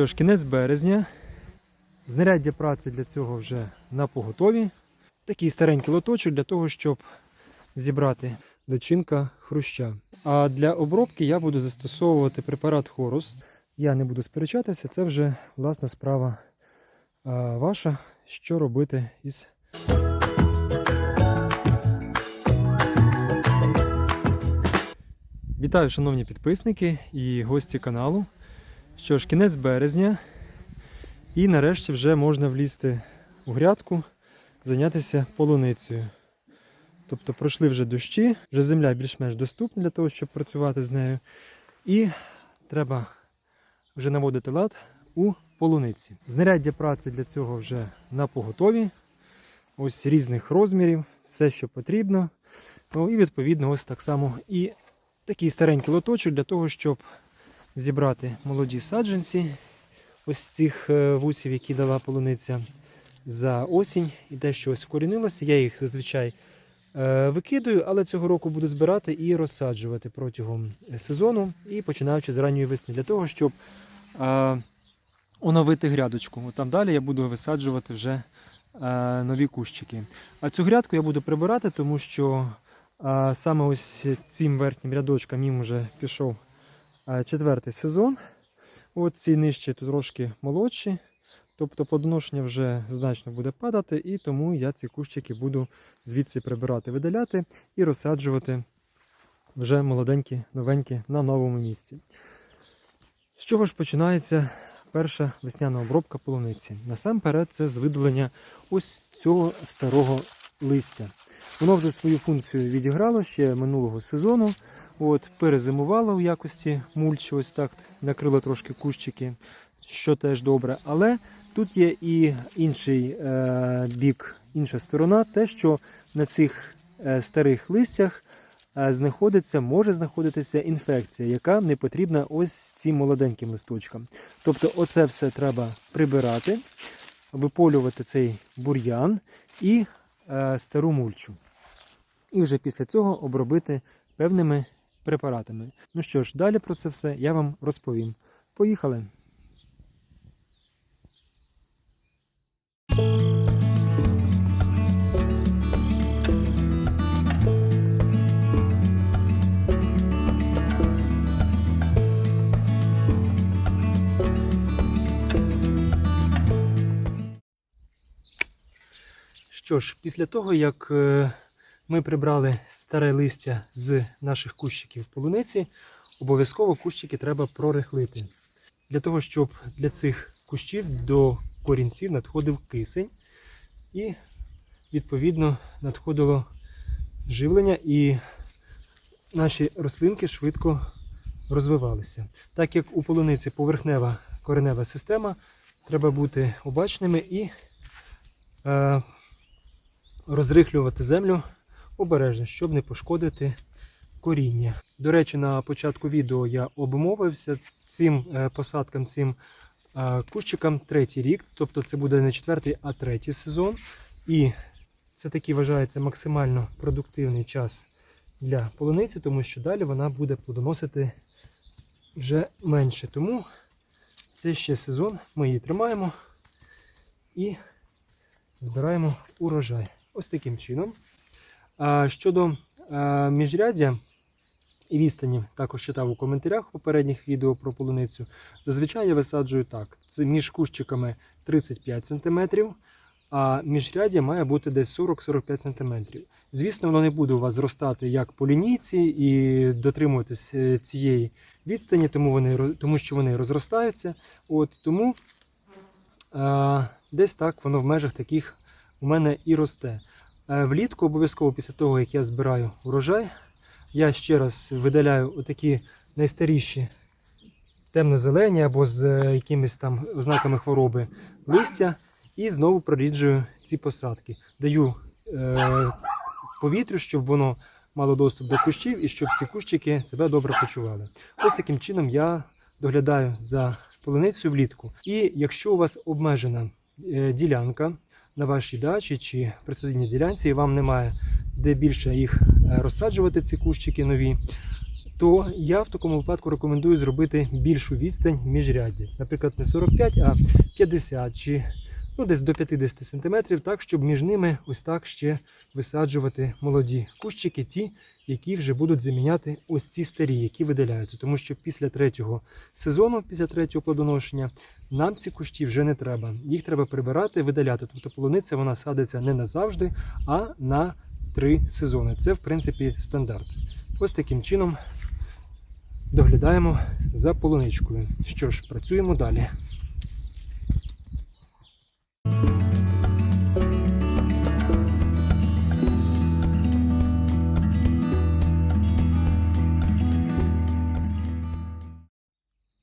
що ж, кінець березня. Знаряддя праці для цього вже на поготові. Такий старенький лоточок для того, щоб зібрати личинка хруща. А для обробки я буду застосовувати препарат Хорус. Я не буду сперечатися, це вже власна справа ваша, що робити із. Вітаю, шановні підписники і гості каналу. Що ж, кінець березня, і нарешті вже можна влізти у грядку, зайнятися полуницею. Тобто пройшли вже дощі, вже земля більш-менш доступна для того, щоб працювати з нею. І треба вже наводити лад у полуниці. Знаряддя праці для цього вже на поготові. Ось різних розмірів, все, що потрібно. Ну і відповідно, ось так само і такий старенький лоточок для того, щоб зібрати молоді саджанці ось цих е, вусів, які дала полуниця за осінь, і дещо ось вкорінилося. Я їх зазвичай е, викидаю, але цього року буду збирати і розсаджувати протягом сезону і починаючи з ранньої весни, для того, щоб е, оновити грядочку. Там далі я буду висаджувати вже нові кущики. А цю грядку я буду прибирати, тому що саме ось цим верхнім рядочком їм вже пішов четвертий сезон. От ці нижчі трошки молодші. Тобто плодоношення вже значно буде падати, і тому я ці кущики буду звідси прибирати, видаляти і розсаджувати вже молоденькі, новенькі на новому місці. З чого ж починається перша весняна обробка полуниці? Насамперед, це з видалення ось цього старого листя. Воно вже свою функцію відіграло ще минулого сезону. От, перезимувало в якості мульчі, ось так накрило трошки кущики, що теж добре. Але тут є і інший е, бік, інша сторона, те, що на цих е, старих листях е, знаходиться, може знаходитися інфекція, яка не потрібна ось цим молоденьким листочкам. Тобто, оце все треба прибирати, виполювати цей бур'ян і е, стару мульчу. І вже після цього обробити певними препаратами. Ну що ж, далі про це все я вам розповім. Поїхали! Що ж, після того, як е, ми прибрали старе листя з наших кущиків полуниці, обов'язково кущики треба прорихлити. Для того, щоб для цих кущів до корінців надходив кисень і, відповідно, надходило живлення, і наші рослинки швидко розвивалися. Так як у полуниці поверхнева коренева система, треба бути обачними і е, розрихлювати землю обережно, щоб не пошкодити коріння. До речі, на початку відео я обмовився цим е, посадкам, цим е, кущикам третій рік, тобто це буде не четвертий, а третій сезон. І це такий вважається максимально продуктивний час для полуниці, тому що далі вона буде плодоносити вже менше. Тому це ще сезон, ми її тримаємо і збираємо урожай. Ось таким чином. Щодо міжряддя і відстані, також читав у коментарях попередніх відео про полуницю. Зазвичай я висаджую так: це між кущиками 35 см, а міжряддя має бути десь 40-45 см. Звісно, воно не буде у вас зростати як по лінійці і дотримуватись е, цієї відстані, тому, вони, тому що вони розростаються. От, тому а, десь так воно в межах таких у мене і росте. Е, Влітку обов'язково після того, як я збираю урожай, я ще раз видаляю отакі найстаріші темно-зелені або з е, якимись там ознаками хвороби листя і знову проріджую ці посадки. Даю е, повітрю, щоб воно мало доступ до кущів і щоб ці кущики себе добре почували. Ось таким чином я доглядаю за полуницею влітку. І якщо у вас обмежена е, ділянка, на вашій дачі чи присадибній ділянці, і вам немає де більше їх е, розсаджувати, ці кущики нові, то я в такому випадку рекомендую зробити більшу відстань міжрядді. Наприклад, не 45, а 50 чи ну, десь до 50 см, так, щоб між ними ось так ще висаджувати молоді кущики, ті, які вже будуть заміняти ось ці старі, які видаляються. Тому що після третього сезону, після третього плодоношення, нам ці кущі вже не треба. Їх треба прибирати, видаляти. Тобто полуниця вона садиться не назавжди, а на три сезони. Це, в принципі, стандарт. Ось таким чином доглядаємо за полуничкою. Що ж, працюємо далі.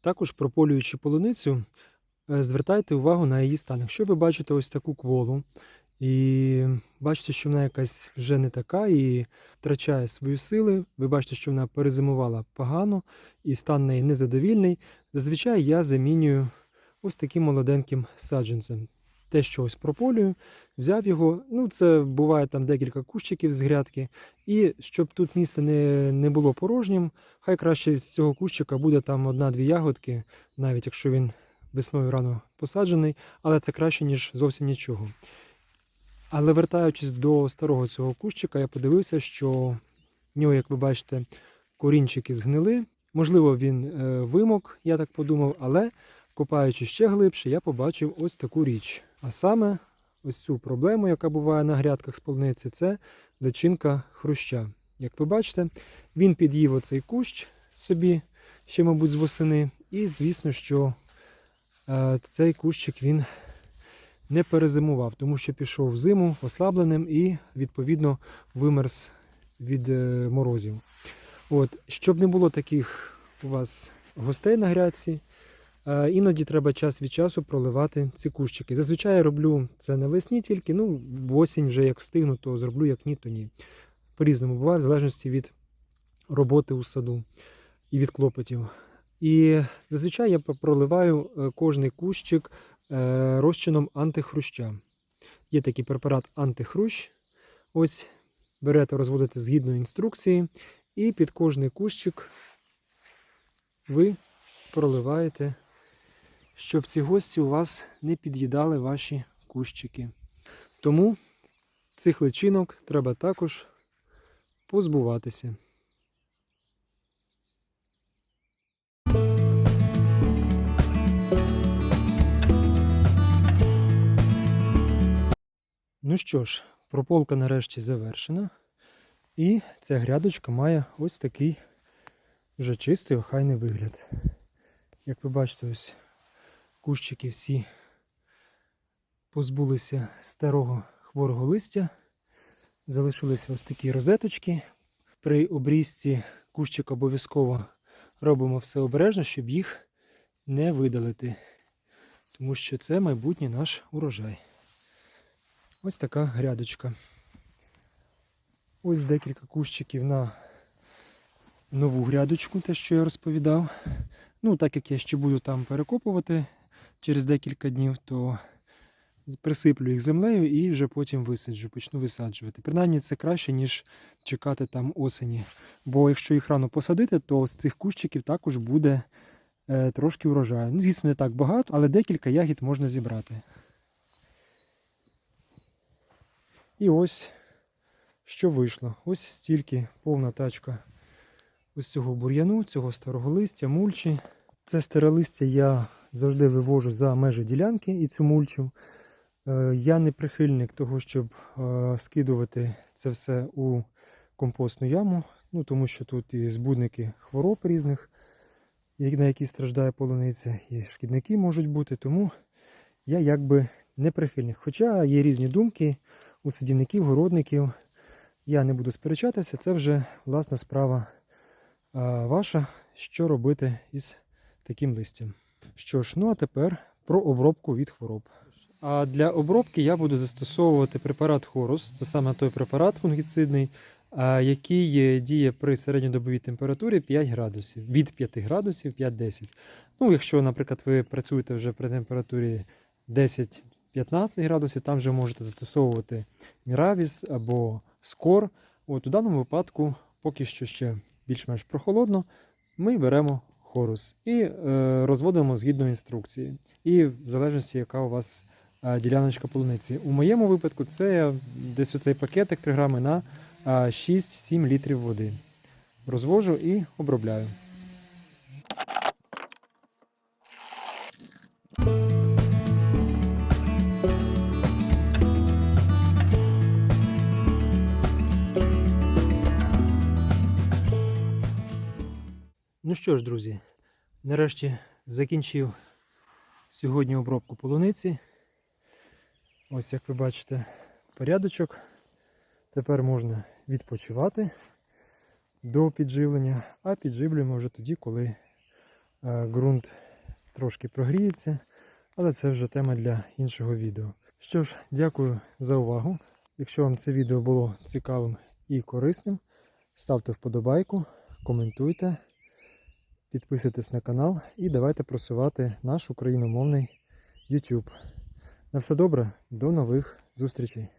Також прополюючи полуницю, звертайте увагу на її стан. Якщо ви бачите ось таку кволу, і бачите, що вона якась вже не така і втрачає свої сили, ви бачите, що вона перезимувала погано і стан неї незадовільний, зазвичай я замінюю ось таким молоденьким саджанцем. Те, що ось прополюю, взяв його, ну це буває там декілька кущиків з грядки, і щоб тут місце не, не було порожнім, хай краще з цього кущика буде там одна-дві ягодки, навіть якщо він весною рано посаджений, але це краще, ніж зовсім нічого. Але вертаючись до старого цього кущика, я подивився, що в нього, як ви бачите, корінчики згнили. Можливо, він е, вимок, я так подумав, але копаючи ще глибше, я побачив ось таку річ. А саме ось цю проблему, яка буває на грядках з це личинка хруща. Як ви бачите, він під'їв оцей кущ собі ще, мабуть, з восени. І звісно, що цей кущик він не перезимував, тому що пішов в зиму ослабленим і, відповідно, вимерз від е, морозів. От, щоб не було таких у вас гостей на грядці, е, іноді треба час від часу проливати ці кущики. Зазвичай я роблю це навесні тільки, ну, в осінь вже як встигну, то зроблю, як ні, то ні. По-різному буває, в залежності від роботи у саду і від клопотів. І зазвичай я проливаю е, кожний кущик е, розчином антихруща. Є такий препарат антихрущ. Ось берете, розводите згідно інструкції, і під кожний кущик ви проливаєте, щоб ці гості у вас не під'їдали ваші кущики. Тому цих личинок треба також позбуватися. Ну що ж, прополка нарешті завершена. І ця грядочка має ось такий вже чистий охайний вигляд. Як ви бачите, ось кущики всі позбулися старого хворого листя. Залишилися ось такі розеточки. При обрізці кущик обов'язково робимо все обережно, щоб їх не видалити. Тому що це майбутній наш урожай. Ось така грядочка. Ось декілька кущиків на нову грядочку, те, що я розповідав. Ну, так як я ще буду там перекопувати через декілька днів, то присиплю їх землею і вже потім висаджу, почну висаджувати. Принаймні це краще, ніж чекати там осені. Бо якщо їх рано посадити, то з цих кущиків також буде е, трошки урожаю. Ну, звісно, не так багато, але декілька ягід можна зібрати. І ось що вийшло. Ось стільки повна тачка ось цього бур'яну, цього старого листя, мульчі. Це старе листя я завжди вивожу за межі ділянки і цю мульчу. Е, Я не прихильник того, щоб е, скидувати це все у компостну яму, ну, тому що тут і збудники хвороб різних, на які страждає полуниця, і шкідники можуть бути, тому я якби не прихильник. Хоча є різні думки у садівників, городників. Я не буду сперечатися, це вже власна справа ваша, що робити із таким листям. Що ж, ну а тепер про обробку від хвороб. А для обробки я буду застосовувати препарат Хорус. Це саме той препарат фунгіцидний, який діє при середньодобовій температурі 5 градусів, від 5 градусів 5-10. Ну, якщо, наприклад, ви працюєте вже при температурі 10 15 градусів, там вже можете застосовувати Міравіс або Скор. От У даному випадку поки що ще більш-менш прохолодно, ми беремо хорус і е, розводимо згідно інструкції. І в залежності, яка у вас е, діляночка полуниці. У моєму випадку це десь оцей пакетик 3 грами на е, 6-7 літрів води. Розвожу і обробляю. Ну що ж, друзі, нарешті закінчив сьогодні обробку полуниці. Ось як ви бачите, порядочок. Тепер можна відпочивати до підживлення, а підживлюємо вже тоді, коли е, ґрунт трошки прогріється, але це вже тема для іншого відео. Що ж, дякую за увагу. Якщо вам це відео було цікавим і корисним, ставте вподобайку, коментуйте. Підписуйтесь на канал і давайте просувати наш україномовний YouTube. На все добре, до нових зустрічей!